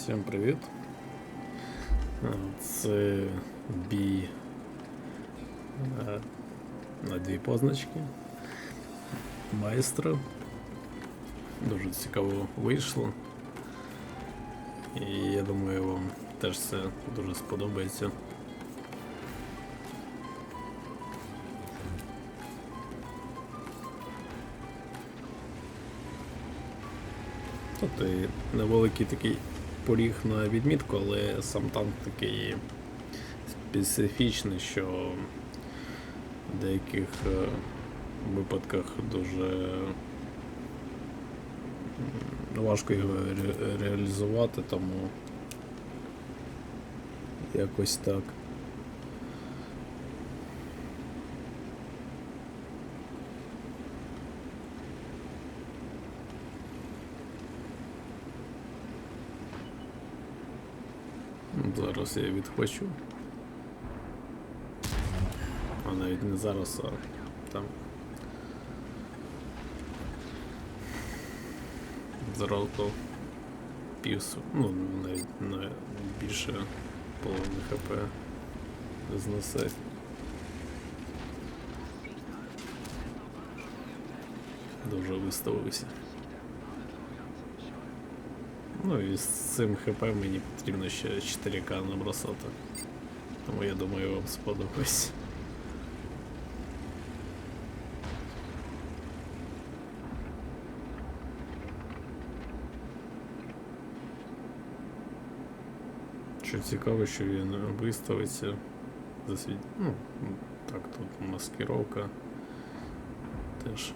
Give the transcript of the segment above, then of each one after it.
Всім привіт. Це бій е, на дві позначки. Майстра. Дуже цікаво вийшло. І я думаю, вам теж це дуже сподобається. Тобто невеликий такий поріг на відмітку, але сам танк такий специфічний, що в деяких е, випадках дуже важко його ре- реалізувати, тому якось так. Зараз я відхвачу. А навіть не зараз, а там. Зразу пів, с- ну, навіть на більше половини хп знесе. Дуже виставився. Ну і з цим ХП мені потрібно ще 4К набросати. Тому я думаю вам сподобається. Що цікаво, що він виставиться засвіт... Ну, так, тут маскировка теж.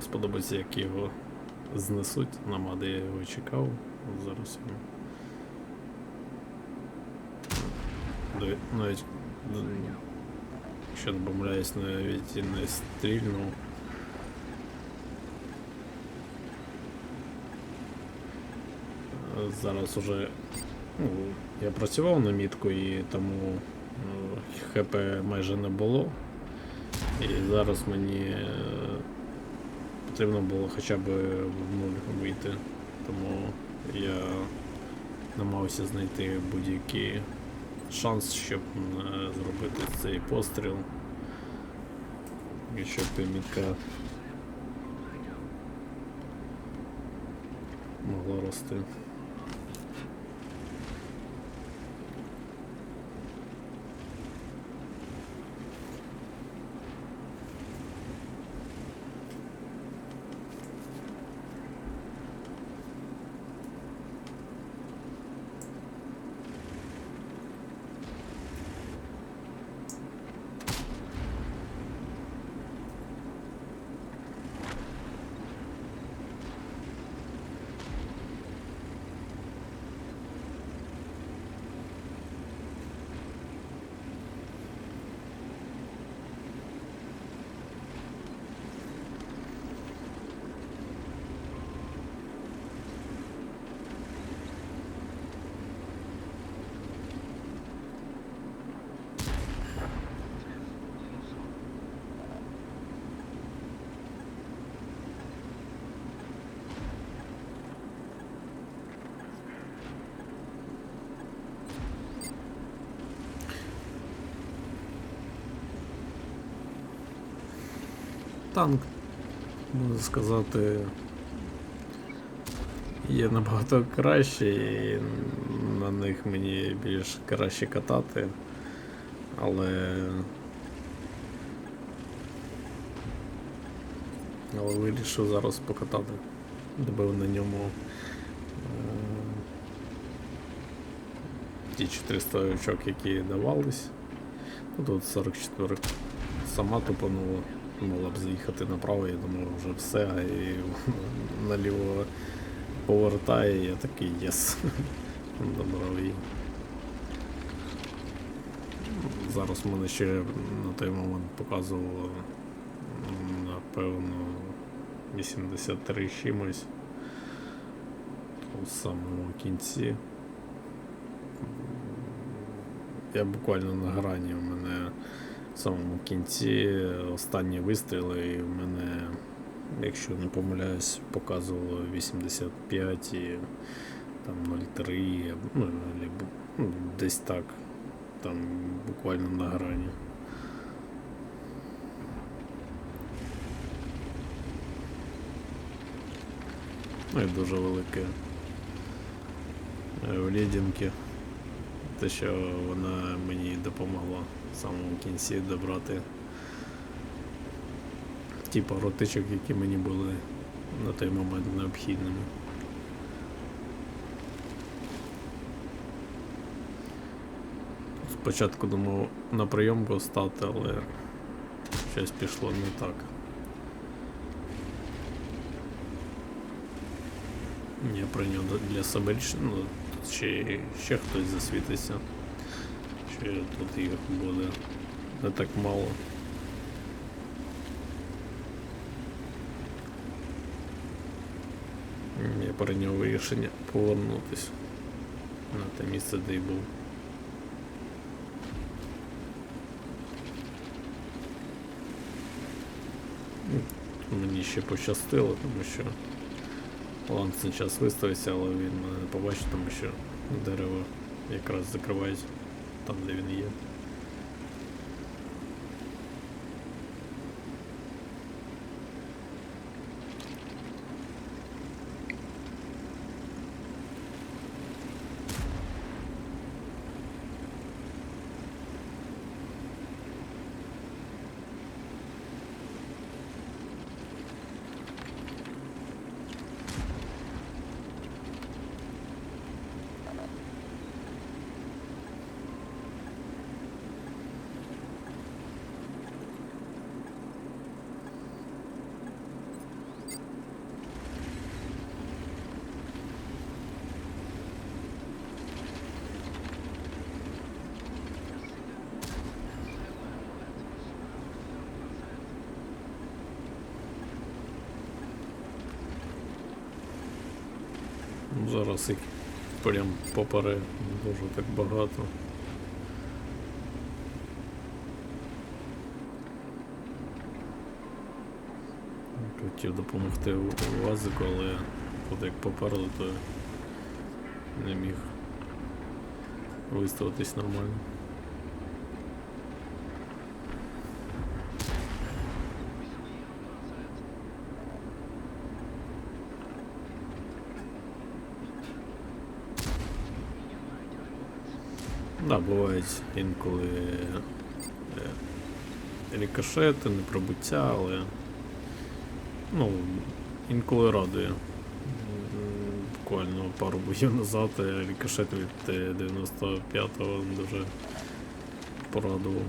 Сподобається, як його знесуть. Намади я його чекав. Зараз його. Навіть, м, якщо не навіть і не стрільнув. Е, Зараз уже ну, я працював на мітку і тому е, ХП майже не було. І зараз мені е, потрібно було хоча б в нуль вийти. Тому я намагався знайти будь-який шанс, щоб е, зробити цей постріл. Якщо мітка могла рости. Танк, можна сказати, є набагато краще, і на них мені більш краще катати, але. Але вирішив зараз покатати. Добив на ньому е, ті 400 очок, які давались. Ну, тут 44 сама тупанула. Могла б заїхати направо, я думаю, вже все, і наліво повертає, я такий єс. Добрав її. Зараз мене ще на той момент показувало напевно 83 з чимось. у самому кінці. Я буквально на грані у мене самому кінці останні вистріли, і в мене, якщо не помиляюсь, показувало 85 і там 0,3, ну, ну, десь так. Там буквально на грані. Ну і дуже велике е, в лідінки. Те, що вона мені допомогла в самому кінці добрати ті пару які мені були на той момент необхідними. Спочатку думав на прийомку стати, але щось пішло не так. Я прийняв для себе рішення, ну, ще, ще хтось засвітиться. Що тут їх буде не так мало. Я прийняв рішення повернутися на те місце, де й був. Мені ще пощастило, тому що Ланс на час виставився, але він мене не побачив, тому що дерева якраз закривають там, де він є. Ну, Зараз їх прям поперед дуже так багато. Хотів допомогти Вазику, але от як поперли, то не міг виставитись нормально. Да, бувають інколи рікошети, рикошети, непробуття, але ну, інколи радує. Буквально пару боїв назад рікошет від е, 95-го дуже порадував.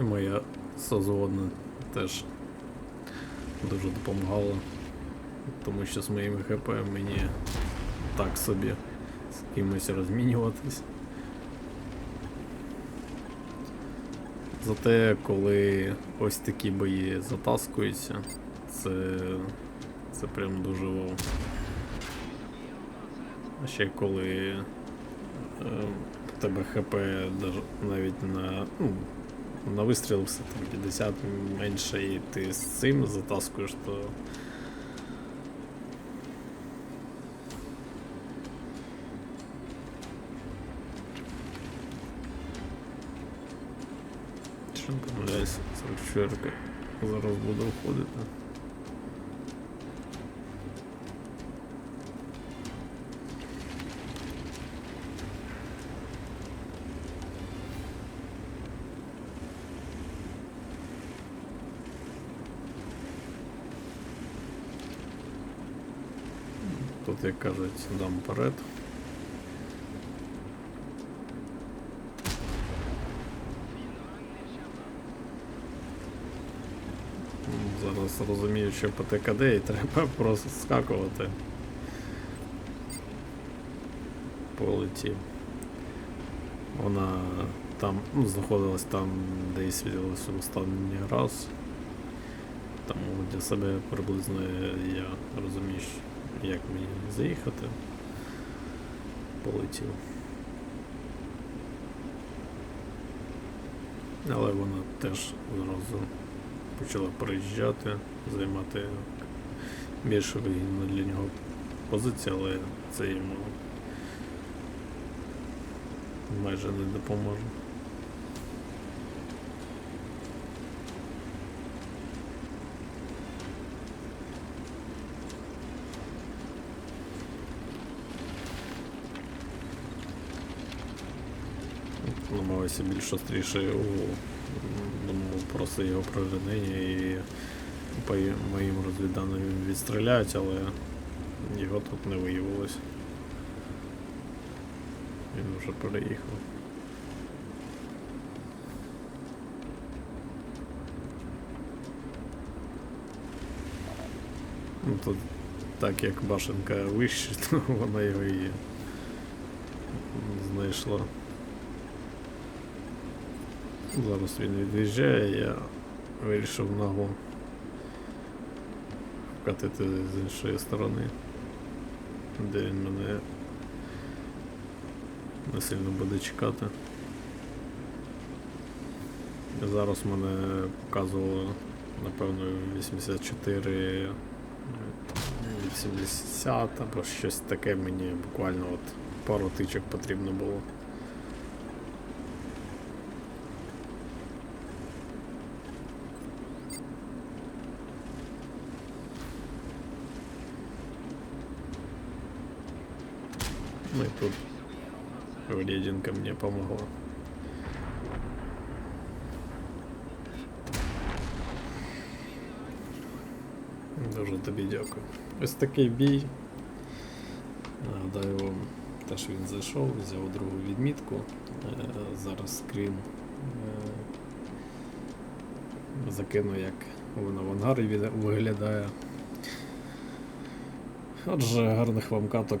І моя созводна теж дуже допомагала, тому що з моїм ХП мені так собі з кимось розмінюватись. Зате, коли ось такі бої затаскуються, це, це прям дуже вау. А ще коли е, тебе ХП навіть на, ну, на вистріл все там 50 менше і ти з цим затаскуєш, то. Що не помиляюсь, 44 зараз буду входити. Тут, як кажуть, дам вперед. Зараз розумію, що по ТКД і треба просто скакувати. Полетів. Вона там ну, знаходилась там, де і світилася останній раз. Тому для себе приблизно я розумію, як мені заїхати. Полетів. Але вона теж зразу почала приїжджати, займати більш вигідну для нього позицію, але це йому майже не допоможе. Намагаюся більш остріше у думав просто його проведення і по моїм розвідданим відстріляють, але його тут не виявилось. Він вже переїхав. Ну, тут так як башенка вище, то вона його і знайшла. Зараз він від'їжджає, я вирішив нагло вкатити з іншої сторони, де він мене не сильно буде чекати. Зараз мене показувало, напевно, 84 80 або щось таке мені буквально от пару тичок потрібно було. Ну и тут врединка мне помогла. Дуже тобі дякую. Ось такий бій. Нагадаю вам, теж він зайшов, взяв другу відмітку. Е, Зараз скрін е, закину, як воно в ангарі виглядає. Отже, гарних вам каток.